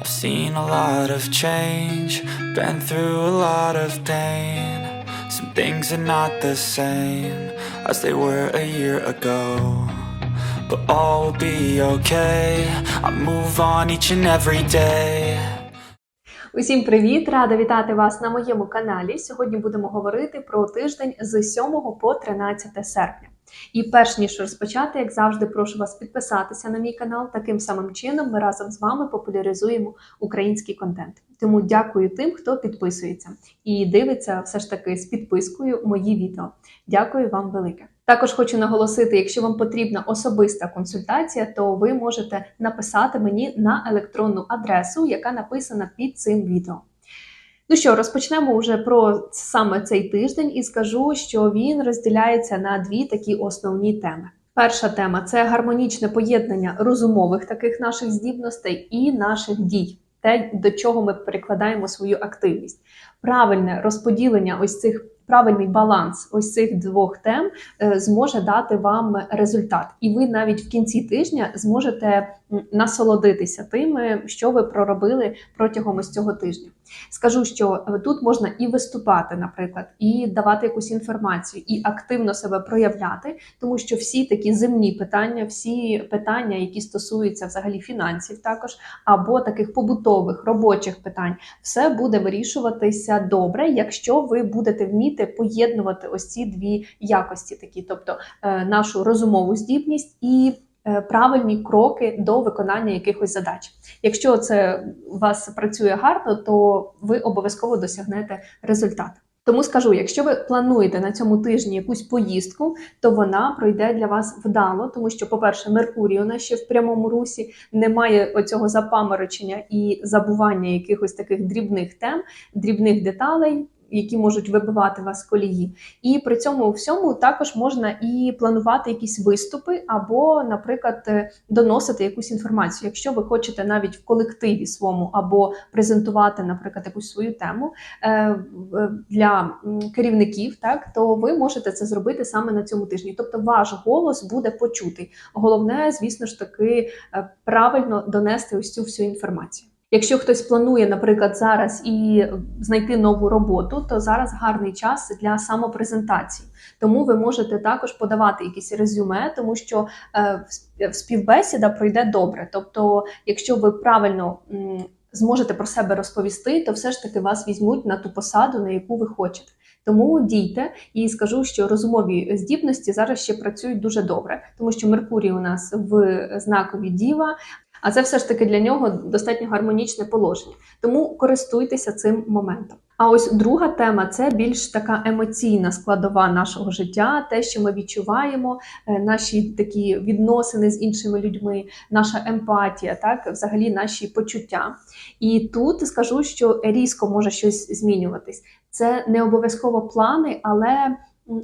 I've seen a lot of change, been through a lot of pain. Some things are not the same as they were a year ago. But all will be okay. I move on each and every day. Усім привіт! Рада вітати вас на моєму каналі. Сьогодні будемо говорити про тиждень з 7 по 13 серпня. І перш ніж розпочати, як завжди, прошу вас підписатися на мій канал. Таким самим чином ми разом з вами популяризуємо український контент. Тому дякую тим, хто підписується і дивиться все ж таки з підпискою мої відео. Дякую вам велике. Також хочу наголосити, якщо вам потрібна особиста консультація, то ви можете написати мені на електронну адресу, яка написана під цим відео. Ну що, розпочнемо вже про саме цей тиждень і скажу, що він розділяється на дві такі основні теми. Перша тема це гармонічне поєднання розумових таких наших здібностей і наших дій, те, до чого ми перекладаємо свою активність. Правильне розподілення ось цих правильний баланс ось цих двох тем е, зможе дати вам результат, і ви навіть в кінці тижня зможете насолодитися тим, що ви проробили протягом ось цього тижня. Скажу, що е, тут можна і виступати, наприклад, і давати якусь інформацію, і активно себе проявляти, тому що всі такі земні питання, всі питання, які стосуються взагалі фінансів, також або таких побутових робочих питань, все буде вирішуватися добре, якщо ви будете вміти поєднувати ось ці дві якості, такі, тобто е, нашу розумову здібність і правильні кроки до виконання якихось задач. Якщо це у вас працює гарно, то ви обов'язково досягнете результат. Тому скажу, якщо ви плануєте на цьому тижні якусь поїздку, то вона пройде для вас вдало, тому що, по-перше, Меркурій у нас ще в прямому русі, немає оцього запаморочення і забування якихось таких дрібних тем, дрібних деталей. Які можуть вибивати вас з колії, і при цьому всьому також можна і планувати якісь виступи, або, наприклад, е, доносити якусь інформацію. Якщо ви хочете навіть в колективі своєму або презентувати, наприклад, якусь свою тему е, для керівників, так то ви можете це зробити саме на цьому тижні. Тобто, ваш голос буде почутий. Головне, звісно ж таки, е, правильно донести ось цю всю інформацію. Якщо хтось планує, наприклад, зараз і знайти нову роботу, то зараз гарний час для самопрезентації. Тому ви можете також подавати якісь резюме, тому що е, співбесіда пройде добре. Тобто, якщо ви правильно зможете про себе розповісти, то все ж таки вас візьмуть на ту посаду, на яку ви хочете. Тому дійте і скажу, що розумові здібності зараз ще працюють дуже добре, тому що Меркурій у нас в знакові діва. А це все ж таки для нього достатньо гармонічне положення. Тому користуйтеся цим моментом. А ось друга тема це більш така емоційна складова нашого життя, те, що ми відчуваємо, е, наші такі відносини з іншими людьми, наша емпатія, так взагалі наші почуття. І тут скажу, що різко може щось змінюватись. Це не обов'язково плани, але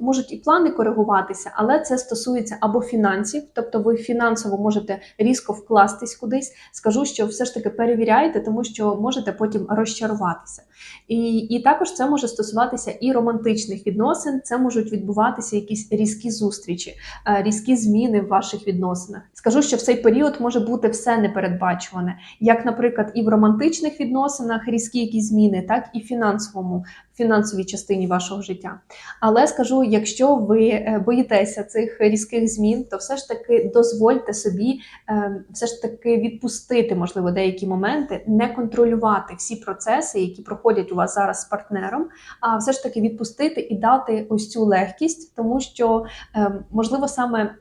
можуть і плани коригуватися, але це стосується або фінансів, тобто ви фінансово можете різко вкластись кудись. Скажу, що все ж таки перевіряйте, тому що можете потім розчаруватися. І, і також це може стосуватися і романтичних відносин. Це можуть відбуватися якісь різкі зустрічі, е, різкі зміни в ваших відносинах. Скажу, що в цей період може бути все непередбачуване, як, наприклад, і в романтичних відносинах різкі якісь зміни, так і в фінансовому фінансовій частині вашого життя. Але скажу, якщо ви е, боїтеся цих різких змін, то все ж таки дозвольте собі е, все ж таки відпустити, можливо, деякі моменти, не контролювати всі процеси, які проходять у вас зараз з партнером, а все ж таки відпустити і дати ось цю легкість, тому що е, можливо саме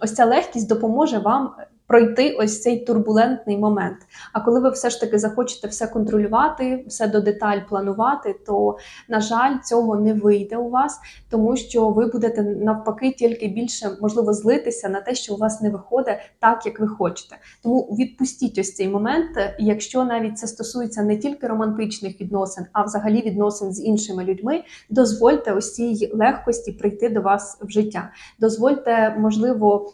ось ця легкість допоможе вам. Пройти ось цей турбулентний момент. А коли ви все ж таки захочете все контролювати, все до деталь планувати, то на жаль, цього не вийде у вас, тому що ви будете навпаки тільки більше можливо злитися на те, що у вас не виходить так, як ви хочете. Тому відпустіть ось цей момент, якщо навіть це стосується не тільки романтичних відносин, а взагалі відносин з іншими людьми. Дозвольте ось цій легкості прийти до вас в життя. Дозвольте, можливо.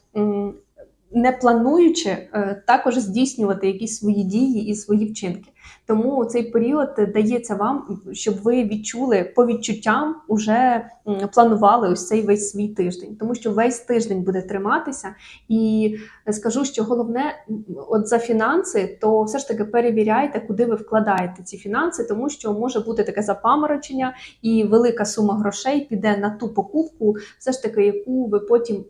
Не плануючи, е, також здійснювати якісь свої дії і свої вчинки. Тому цей період дається вам, щоб ви відчули по відчуттям, уже планували ось цей весь свій тиждень, тому що весь тиждень буде триматися. І скажу, що головне, от за фінанси, то все ж таки перевіряйте, куди ви вкладаєте ці фінанси, тому що може бути таке запаморочення, і велика сума грошей піде на ту покупку, все ж таки, яку ви потім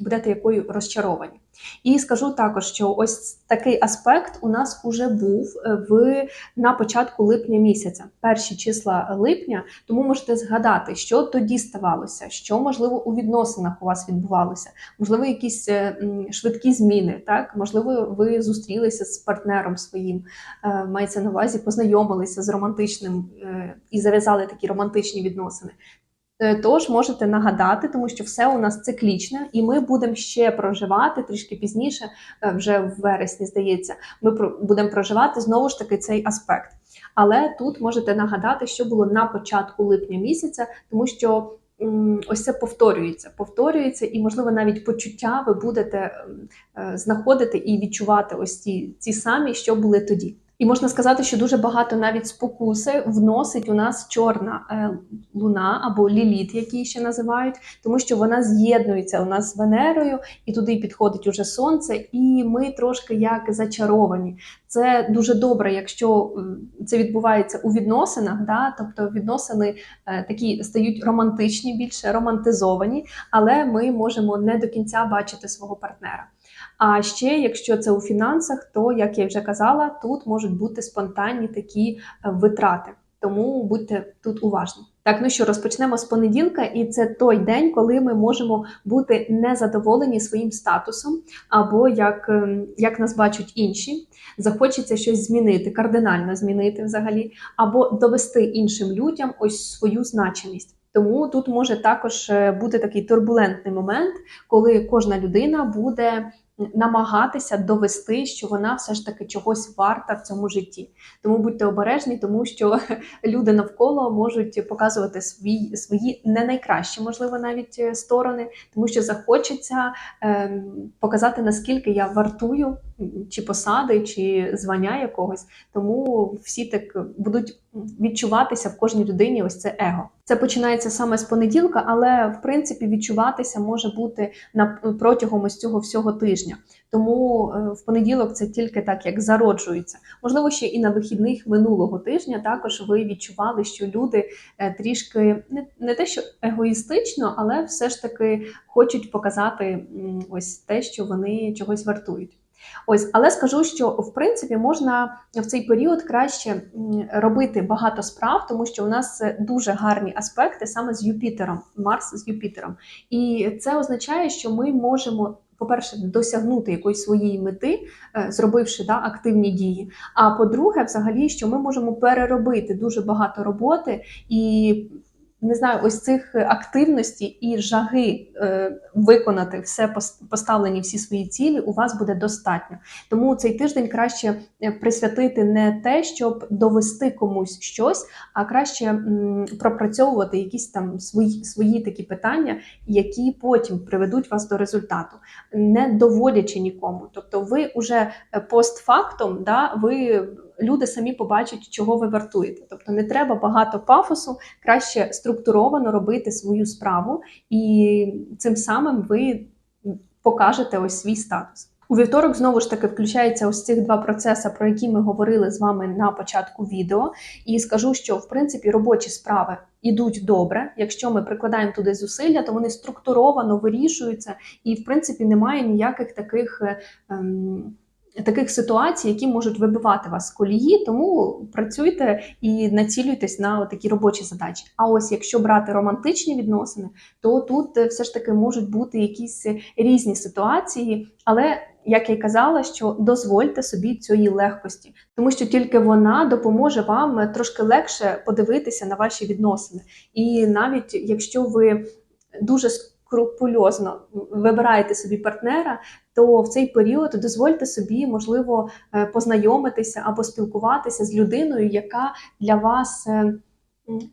будете якою розчаровані. І скажу також, що ось такий аспект у нас уже був е, в на початку липня місяця, перші числа липня. Тому можете згадати, що тоді ставалося, що можливо у відносинах у вас відбувалося, можливо, якісь е, швидкі зміни. Так, можливо, ви зустрілися з партнером своїм, е, мається на увазі, познайомилися з романтичним е, і зав'язали такі романтичні відносини. Е, Тож можете нагадати, тому що все у нас циклічне, і ми будемо ще проживати трішки пізніше, вже в вересні, здається, ми будемо проживати знову ж таки цей аспект. Але тут можете нагадати, що було на початку липня місяця, тому що ось це повторюється, повторюється, і можливо навіть почуття ви будете е, знаходити і відчувати ось ті, ці самі, що були тоді. І можна сказати, що дуже багато навіть спокуси вносить у нас чорна е, луна або ліліт, як її ще називають, тому що вона з'єднується у нас з Венерою, і туди підходить уже сонце, і ми трошки як зачаровані. Це дуже добре, якщо це відбувається у відносинах, да? тобто відносини е, такі стають романтичні, більше романтизовані, але ми можемо не до кінця бачити свого партнера. А ще, якщо це у фінансах, то як я вже казала, тут можуть бути спонтанні такі е, витрати. Тому будьте тут уважні. Так, ну що розпочнемо з понеділка, і це той день, коли ми можемо бути незадоволені своїм статусом, або як, ем, як нас бачать інші. Захочеться щось змінити, кардинально змінити взагалі, або довести іншим людям ось свою значимість. Тому тут може також е, бути такий турбулентний момент, коли кожна людина буде намагатися довести, що вона все ж таки чогось варта в цьому житті. Тому будьте обережні, тому що люди навколо можуть показувати свої, свої не найкращі, можливо, навіть е, сторони, тому що захочеться е, показати, наскільки я вартую чи посади, чи звання якогось. Тому всі так будуть відчуватися в кожній людині ось це его. Це починається саме з понеділка, але в принципі відчуватися може бути на протягом ось цього всього тижня. Тому е, в понеділок це тільки так, як зароджується. Можливо, ще і на вихідних минулого тижня також ви відчували, що люди е, трішки не, не те, що егоїстично, але все ж таки хочуть показати ось те, що вони чогось вартують. Ось, але скажу, що в принципі можна в цей період краще робити багато справ, тому що у нас е, дуже гарні аспекти саме з Юпітером, Марс з Юпітером. І це означає, що ми можемо. По-перше, досягнути якоїсь своєї мети, е, зробивши да, активні дії. А по-друге, взагалі, що ми можемо переробити дуже багато роботи і не знаю, ось цих активності і жаги е, виконати все пос- поставлені всі свої цілі у вас буде достатньо. Тому цей тиждень краще е, присвятити не те, щоб довести комусь щось, а краще пропрацьовувати якісь там свої, свої такі питання, які потім приведуть вас до результату, не доводячи нікому. Тобто, ви уже е, постфактом, да, ви люди самі побачать, чого ви вартуєте. Тобто не треба багато пафосу, краще структуровано робити свою справу, і цим самим ви покажете ось свій статус. У вівторок знову ж таки включається ось цих два процеси, про які ми говорили з вами на початку відео. І скажу, що в принципі робочі справи ідуть добре. Якщо ми прикладаємо туди зусилля, то вони структуровано вирішуються, і в принципі немає ніяких таких. ем, Таких ситуацій, які можуть вибивати вас з колії, тому працюйте і націлюйтесь на такі робочі задачі. А ось якщо брати романтичні відносини, то тут е, все ж таки можуть бути якісь різні ситуації, але як я й казала, що дозвольте собі цієї легкості, тому що тільки вона допоможе вам трошки легше подивитися на ваші відносини. І навіть якщо ви дуже скрупульозно вибираєте собі партнера, то в цей період дозвольте собі, можливо, е, познайомитися або спілкуватися з людиною, яка для вас. е,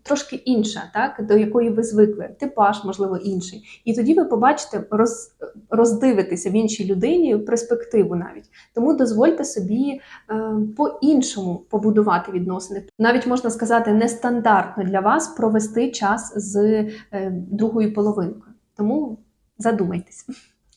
трошки інша, так, до якої ви звикли, типаж, можливо, інший. І тоді ви побачите, роз, роздивитеся в іншій людині перспективу навіть. Тому дозвольте собі е, по-іншому побудувати відносини. Навіть можна сказати, нестандартно для вас провести час з е, другою половинкою. Тому задумайтесь.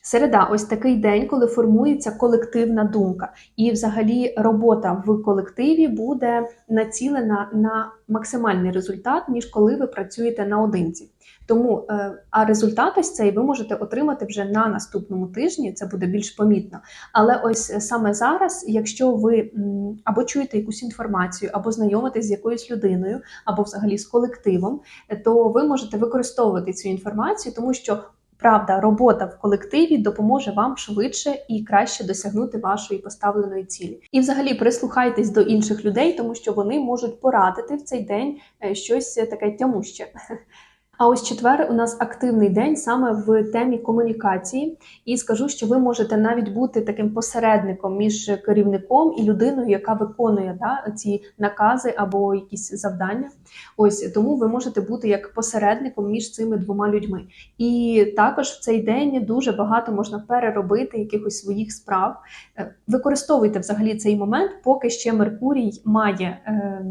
Середа, ось такий день, коли формується колективна думка, і взагалі робота в колективі буде націлена на максимальний результат, ніж коли ви працюєте наодинці. Тому е, а результат ось цей ви можете отримати вже на наступному тижні. Це буде більш помітно. Але ось саме зараз, якщо ви або чуєте якусь інформацію, або знайомитесь з якоюсь людиною, або взагалі з колективом, то ви можете використовувати цю інформацію, тому що правда, робота в колективі допоможе вам швидше і краще досягнути вашої поставленої цілі. І взагалі прислухайтесь до інших людей, тому що вони можуть порадити в цей день е, щось таке тямуще. А ось четвер у нас активний день саме в темі комунікації, і скажу, що ви можете навіть бути таким посередником між керівником і людиною, яка виконує да, ці накази або якісь завдання. Ось тому ви можете бути як посередником між цими двома людьми. І також в цей день дуже багато можна переробити якихось своїх справ. Е, Використовуйте взагалі цей момент, поки ще Меркурій має. е,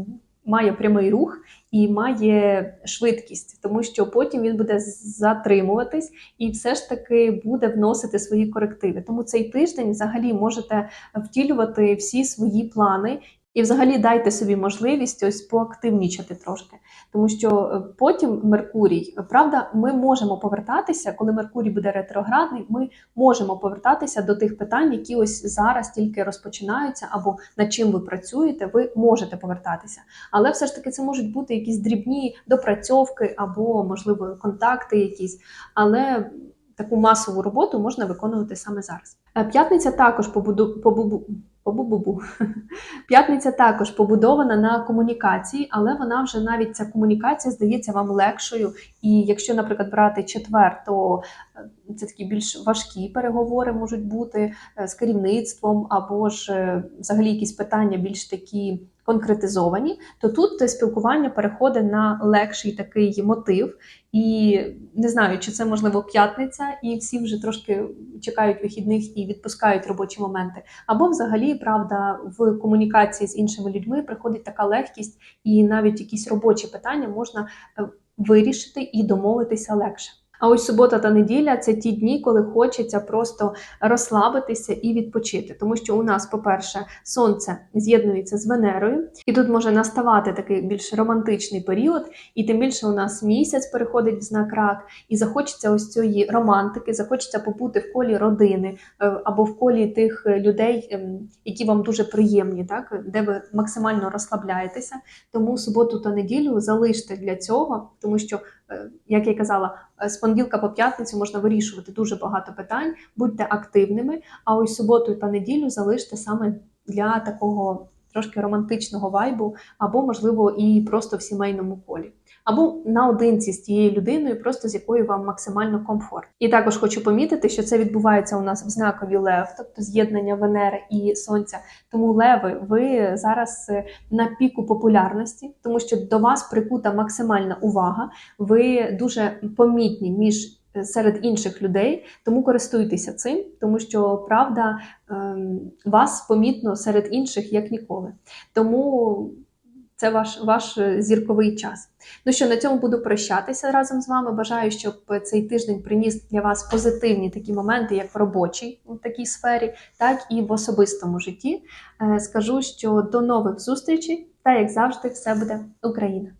Має прямий рух і має швидкість, тому що потім він буде затримуватись і все ж таки буде вносити свої корективи. Тому цей тиждень взагалі можете втілювати всі свої плани. І, взагалі, дайте собі можливість ось поактивнічати трошки, тому що е, потім Меркурій, правда, ми можемо повертатися, коли Меркурій буде ретроградний, ми можемо повертатися до тих питань, які ось зараз тільки розпочинаються, або над чим ви працюєте, ви можете повертатися. Але все ж таки це можуть бути якісь дрібні допрацьовки або, можливо, контакти якісь. Але таку масову роботу можна виконувати саме зараз. Е, П'ятниця також побуду побубу. Побу-бу-бу. П'ятниця також побудована на комунікації, але вона вже навіть ця комунікація здається вам легшою. І якщо, наприклад, брати четвер, то е, це такі більш важкі переговори можуть бути е, з керівництвом, або ж е, взагалі якісь питання більш такі конкретизовані, то тут спілкування переходить на легший такий мотив. І не знаю, чи це можливо п'ятниця, і всі вже трошки чекають вихідних і відпускають робочі моменти. Або, взагалі, правда, в комунікації з іншими людьми приходить така легкість, і навіть якісь робочі питання можна е, вирішити і домовитися легше. А ось субота та неділя це ті дні, коли хочеться просто розслабитися і відпочити, тому що у нас, по-перше, сонце з'єднується з Венерою, і тут може наставати такий більш романтичний період, і тим більше у нас місяць переходить в знак рак, і захочеться ось цієї романтики, захочеться побути в колі родини е, або в колі тих людей, ем, які вам дуже приємні, так де ви максимально розслабляєтеся. Тому суботу та неділю залиште для цього, тому що, е, як я казала, е, з понеділка по п'ятницю можна вирішувати дуже багато питань, будьте активними. А ось суботу та неділю залиште саме для такого трошки романтичного вайбу, або, можливо, і просто в сімейному колі. Або наодинці з тією людиною, просто з якою вам максимально комфорт. І також хочу помітити, що це відбувається у нас в знакові Лев, тобто з'єднання Венери і Сонця. Тому леви, ви зараз е, на піку популярності, тому що до вас прикута максимальна увага. Ви дуже помітні між серед інших людей, тому користуйтеся цим, тому що правда ем, вас помітно серед інших як ніколи. Тому це ваш, ваш е, зірковий час. Ну що, на цьому буду прощатися разом з вами. Бажаю, щоб цей тиждень приніс для вас позитивні такі моменти, як в робочій в такій сфері, так і в особистому житті. Е, Скажу, що до нових зустрічей, та як завжди, все буде Україна!